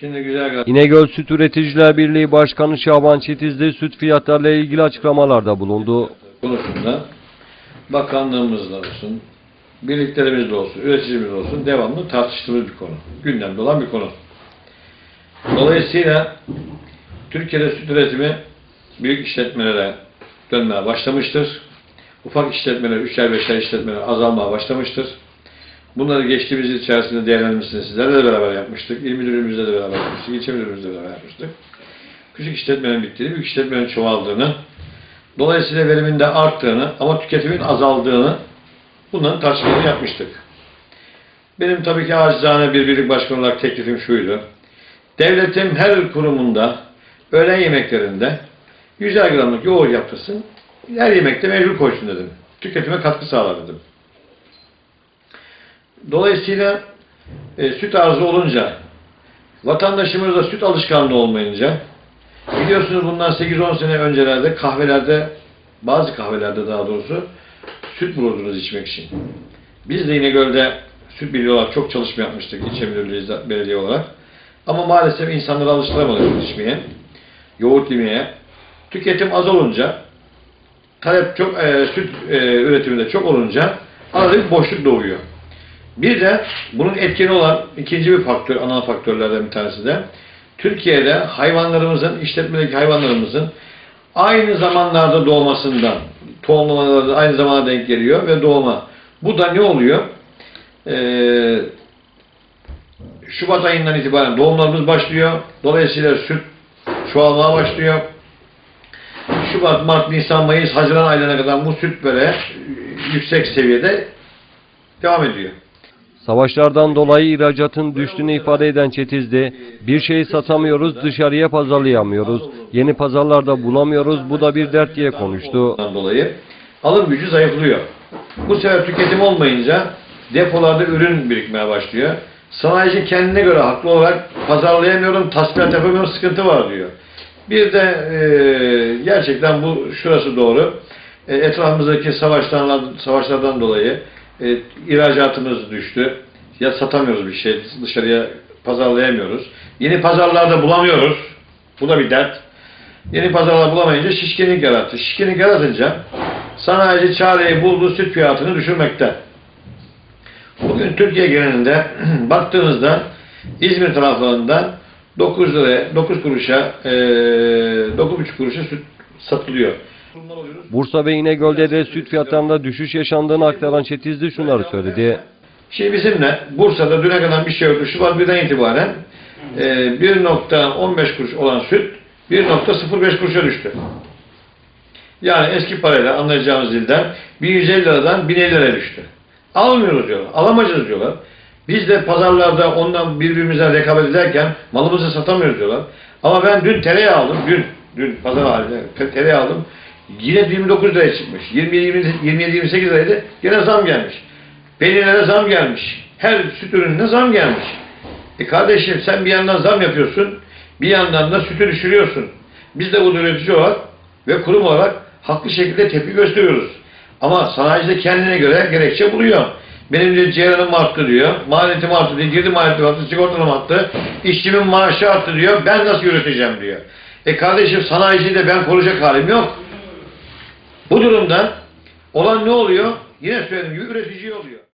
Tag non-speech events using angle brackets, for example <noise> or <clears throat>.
Şimdi güzel kardeşim. İnegöl Süt Üreticiler Birliği Başkanı Şaban Çitizli süt fiyatlarıyla ilgili açıklamalarda bulundu. konusunda bakanlığımızla olsun, birliklerimizle olsun, üreticimizle olsun devamlı tartıştığımız bir konu. Gündemde olan bir konu. Dolayısıyla Türkiye'de süt üretimi büyük işletmelere dönmeye başlamıştır. Ufak işletmeler, üçer beşer işletmeler azalmaya başlamıştır. Bunları geçtiğimiz içerisinde değerlendirmesini sizlerle de beraber yapmıştık. İl müdürlüğümüzle de beraber yapmıştık. İlçe müdürlüğümüzle de beraber yapmıştık. Küçük işletmenin bittiğini, büyük işletmenin çoğaldığını, Dolayısıyla verimin de arttığını ama tüketimin azaldığını bunların tartışmalarını yapmıştık. Benim tabii ki acizane bir birlik başkanı olarak teklifim şuydu. Devletim her kurumunda öğlen yemeklerinde 100 gramlık yoğurt yaptırsın. Her yemekte mecbur koysun dedim. Tüketime katkı sağlar dedim. Dolayısıyla e, süt arzı olunca vatandaşımızda süt alışkanlığı olmayınca Biliyorsunuz bundan 8-10 sene öncelerde kahvelerde, bazı kahvelerde daha doğrusu süt bulurdunuz içmek için. Biz de İnegöl'de süt birliği olarak çok çalışma yapmıştık ilçe müdürlüğü belediye olarak. Ama maalesef insanları alıştıramadık süt içmeye, yoğurt yemeye. Tüketim az olunca, talep çok, e, süt e, üretiminde çok olunca arada boşluk doğuyor. Bir de bunun etkeni olan ikinci bir faktör, ana faktörlerden bir tanesi de Türkiye'de hayvanlarımızın, işletmedeki hayvanlarımızın aynı zamanlarda doğmasından, tohumlamaları aynı zamana denk geliyor ve doğuma. Bu da ne oluyor? Ee, Şubat ayından itibaren doğumlarımız başlıyor. Dolayısıyla süt çoğalmaya başlıyor. Şubat, Mart, Nisan, Mayıs, Haziran aylarına kadar bu süt böyle yüksek seviyede devam ediyor. Savaşlardan dolayı ihracatın düştüğünü ifade eden Çetizli, bir şeyi satamıyoruz, dışarıya pazarlayamıyoruz, yeni pazarlarda bulamıyoruz, bu da bir dert diye konuştu. Dolayı alım gücü zayıflıyor. Bu sefer tüketim olmayınca depolarda ürün birikmeye başlıyor. Sanayici kendine göre haklı olarak pazarlayamıyorum, tasfilat yapamıyorum, sıkıntı var diyor. Bir de e, gerçekten bu şurası doğru. E, etrafımızdaki savaşlardan, savaşlardan dolayı e, ihracatımız düştü. Ya satamıyoruz bir şey, dışarıya pazarlayamıyoruz. Yeni pazarlarda bulamıyoruz. Bu da bir dert. Yeni pazarlar bulamayınca şişkinlik yarattı. Şişkinlik yaratınca sanayici çareyi buldu süt fiyatını düşürmekte. Bugün Türkiye genelinde <clears throat> baktığınızda İzmir taraflarından 9 liraya, 9 kuruşa, e, 9,5 kuruşa süt satılıyor. Bursa ve İnegöl'de de süt fiyatlarında düşüş yaşandığını aktaran Çetizli şunları söyledi. Şimdi bizimle Bursa'da düne kadar bir şey yoktu. Şubat 1'den itibaren e, 1.15 kuruş olan süt 1.05 kuruşa düştü. Yani eski parayla anlayacağımız dilden 1150 liradan 1050 liraya düştü. Almıyoruz diyorlar. Alamayacağız diyorlar. Biz de pazarlarda ondan birbirimize rekabet ederken malımızı satamıyoruz diyorlar. Ama ben dün tereyağı aldım. Dün, dün pazar halinde te- tereyağı aldım. Yine 29 liraya çıkmış. 27-28 liraydı. Yine zam gelmiş. Peynirlere zam gelmiş. Her süt ürününe zam gelmiş. E kardeşim sen bir yandan zam yapıyorsun, bir yandan da sütü düşürüyorsun. Biz de bu üretici olarak ve kurum olarak haklı şekilde tepki gösteriyoruz. Ama sanayici de kendine göre gerekçe buluyor. Benim de ceyranım arttı diyor, maliyetim arttı diyor, girdi maliyetim arttı, sigortam arttı, işçimin maaşı arttı diyor, ben nasıl üreteceğim diyor. E kardeşim sanayici de ben koruyacak halim yok. Bu durumda olan ne oluyor? Yine söylediğim gibi üretici oluyor.